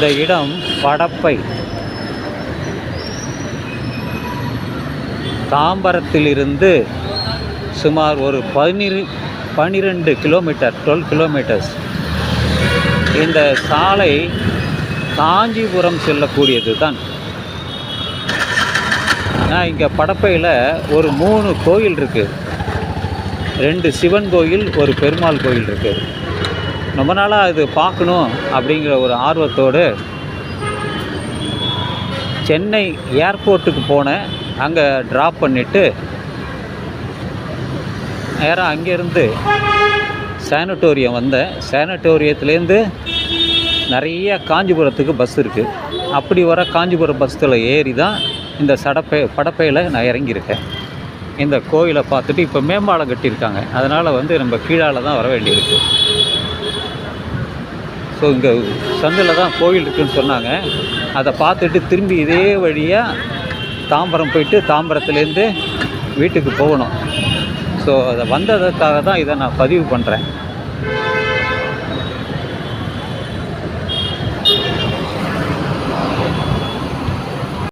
இந்த இடம் படப்பை. தாம்பரத்திலிருந்து சுமார் ஒரு பதினிரு பன்னிரெண்டு கிலோமீட்டர் டுவெல் கிலோமீட்டர்ஸ் இந்த சாலை காஞ்சிபுரம் செல்லக்கூடியது தான் நான் இங்கே படப்பையில் ஒரு மூணு கோயில் இருக்குது ரெண்டு சிவன் கோயில் ஒரு பெருமாள் கோயில் இருக்குது ரொம்ப நாளாக இது பார்க்கணும் அப்படிங்கிற ஒரு ஆர்வத்தோடு சென்னை ஏர்போர்ட்டுக்கு போனேன். அங்கே ட்ராப் பண்ணிவிட்டு நேராக அங்கேருந்து சானிட்டோரியம் வந்தேன். சானிட்டோரியத்துலேருந்து நிறைய காஞ்சிபுரத்துக்கு பஸ் இருக்குது அப்படி வர காஞ்சிபுரம் பஸ்ஸில் ஏறி தான் இந்த சடப்பை படப்பையில் நான் இறங்கியிருக்கேன். இந்த கோயிலை பார்த்துட்டு இப்போ மேம்பாலம் கட்டியிருக்காங்க. அதனால் வந்து நம்ம கீழால் தான் வர வேண்டியிருக்கு. ஸோ இங்கே சந்தில் தான் கோவில் இருக்குன்னு சொன்னாங்க. அதை பார்த்துட்டு திரும்பி இதே வழியாக தாம்பரம் போயிட்டு தாம்பரத்துலேருந்து வீட்டுக்கு போகணும். ஸோ அதை வந்ததுக்காக தான் இதை நான் பதிவு பண்ணுறேன்